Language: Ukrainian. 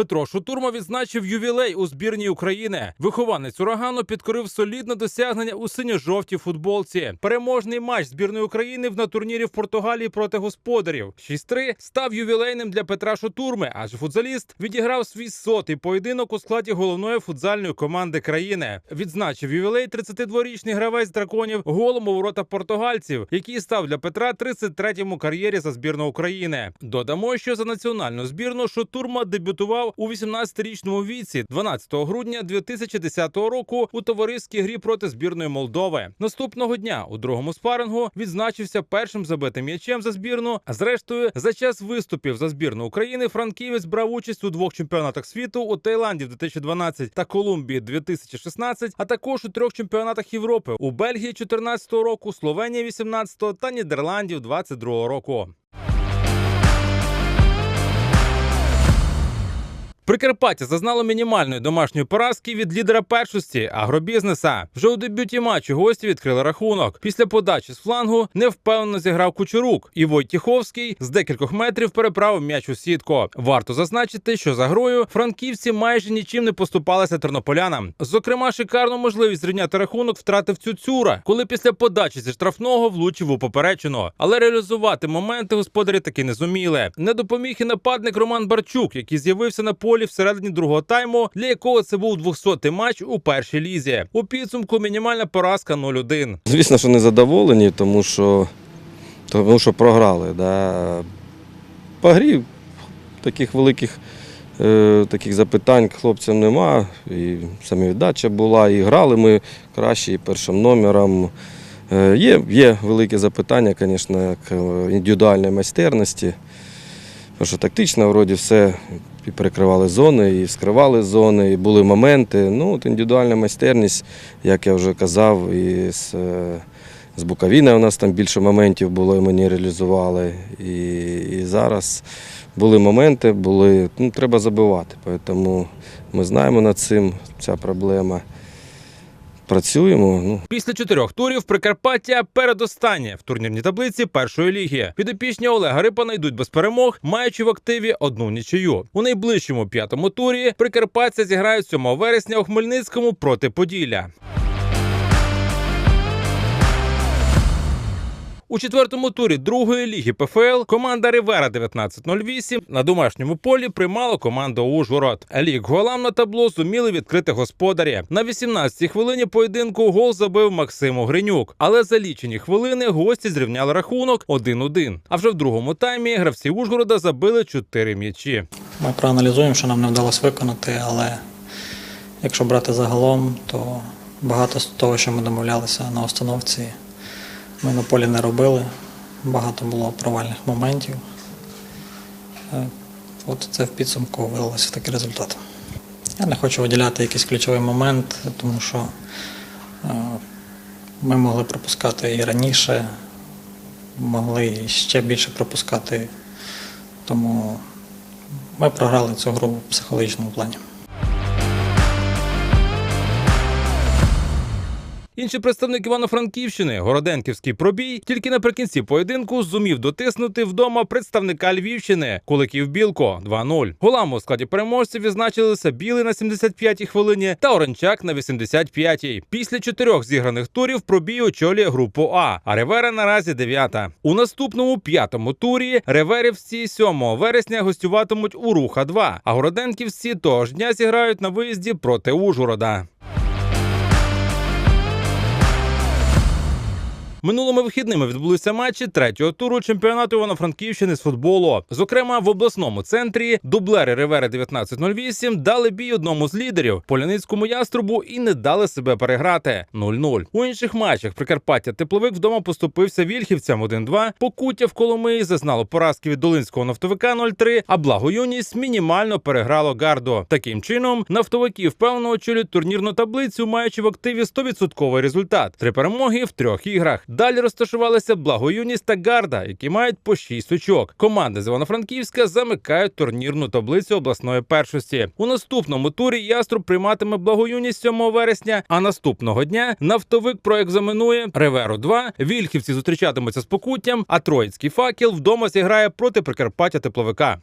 Петро Шутурма відзначив ювілей у збірній України. Вихованець урагану підкорив солідне досягнення у синьо-жовтій футболці. Переможний матч збірної України на турнірі в Португалії проти господарів. 6-3 став ювілейним для Петра Шутурми, адже футзаліст відіграв свій сотий поєдинок у складі головної футзальної команди країни. Відзначив ювілей 32-річний гравець драконів голом у ворота португальців, який став для Петра 33-м у кар'єрі за збірну України. Додамо, що за національну збірну Шутурма дебютував у 18-річному віці 12 грудня 2010 року у товариській грі проти збірної Молдови. Наступного дня у другому спарингу відзначився першим забитим м'ячем за збірну. А зрештою, за час виступів за збірну України франківець брав участь у двох чемпіонатах світу у Таїланді в 2012 та Колумбії 2016, а також у трьох чемпіонатах Європи у Бельгії 2014 року, Словенії 18 та Нідерландів 22 року. Прикарпаття зазнало мінімальної домашньої поразки від лідера першості агробізнеса. Вже у дебюті матчу гості відкрили рахунок. Після подачі з флангу невпевнено зіграв Кучерук, і Войтіховський з декількох метрів переправив м'яч у сітку. Варто зазначити, що за грою франківці майже нічим не поступалися тернополянам. Зокрема, шикарну можливість зрівняти рахунок втратив Цюцюра, коли після подачі зі штрафного влучив у поперечину. Але реалізувати моменти господарі таки не зуміли. Не допоміг і нападник Роман Барчук, який з'явився на полі всередині другого тайму, для якого це був 200-й матч у першій лізі. У підсумку мінімальна поразка 0-1. Звісно, що не задоволені, тому що, тому що програли. Да. По грі таких великих е, таких запитань хлопцям нема. І самовіддача була, і грали ми краще, і першим номером. Е, є, є великі запитання, звісно, к індивідуальній майстерності. Тому що тактично вроді все і перекривали зони, і вскривали зони, і були моменти. Ну, от індивідуальна майстерність, як я вже казав, і з, е, з Буковіна у нас там більше моментів було, і мені реалізували. І, і зараз були моменти, були, ну, треба забивати. Тому ми знаємо над цим ця проблема. Працюємо. Ну, Після чотирьох турів Прикарпаття передостаннє в турнірній таблиці першої ліги. Підопічні Олега Рипана йдуть без перемог, маючи в активі одну нічию. У найближчому п'ятому турі Прикарпаття зіграють 7 вересня у Хмельницькому проти Поділля. У четвертому турі другої ліги ПФЛ команда Ривера 1908 на домашньому полі приймала команду Ужгород. Лік голам на табло зуміли відкрити господарі. На 18-й хвилині поєдинку гол забив Максим Огринюк. Але за лічені хвилини гості зрівняли рахунок 1-1. А вже в другому таймі гравці Ужгорода забили 4 м'ячі. Ми проаналізуємо, що нам не вдалося виконати, але якщо брати загалом, то багато з того, що ми домовлялися на установці, ми на полі не робили. Багато було провальних моментів. Е, От це в підсумку вилилося такий результат. Я не хочу виділяти якийсь ключовий момент, тому що е, ми могли пропускати і раніше, могли ще більше пропускати. Тому ми програли цю гру в психологічному плані. Інший представник Івано-Франківщини, Городенківський пробій, тільки наприкінці поєдинку зумів дотиснути вдома представника Львівщини Куликів Білко 2-0. Голами у складі переможців відзначилися Білий на 75-й хвилині та Оранчак на 85-й. Після чотирьох зіграних турів пробій очолює групу А, а Ревера наразі дев'ята. У наступному п'ятому турі Реверівці 7 вересня гостюватимуть у Руха 2, а Городенківці того ж дня зіграють на виїзді проти Ужгорода. Минулими вихідними відбулися матчі третього туру чемпіонату Івано-Франківщини з футболу. Зокрема, в обласному центрі дублери Ривери 1908 дали бій одному з лідерів Поляницькому яструбу і не дали себе переграти 0-0. У інших матчах Прикарпаття Тепловик вдома поступився вільхівцям 1-2, Покуття в Коломиї зазнало поразки від Долинського нафтовика 0-3, а Благоюність мінімально переграло Гардо. Таким чином, нафтовики впевнено очолюють турнірну таблицю, маючи в активі 100% результат: три перемоги в трьох іграх. Далі розташувалися Благоюність та Гарда, які мають по 6 очок. Команди з Івано-Франківська замикають турнірну таблицю обласної першості. У наступному турі Яструб прийматиме Благоюність 7 вересня. А наступного дня нафтовик проекзаменує Реверу 2 Вільхівці зустрічатимуться з покуттям, а Троїцький факел вдома зіграє проти Прикарпаття тепловика.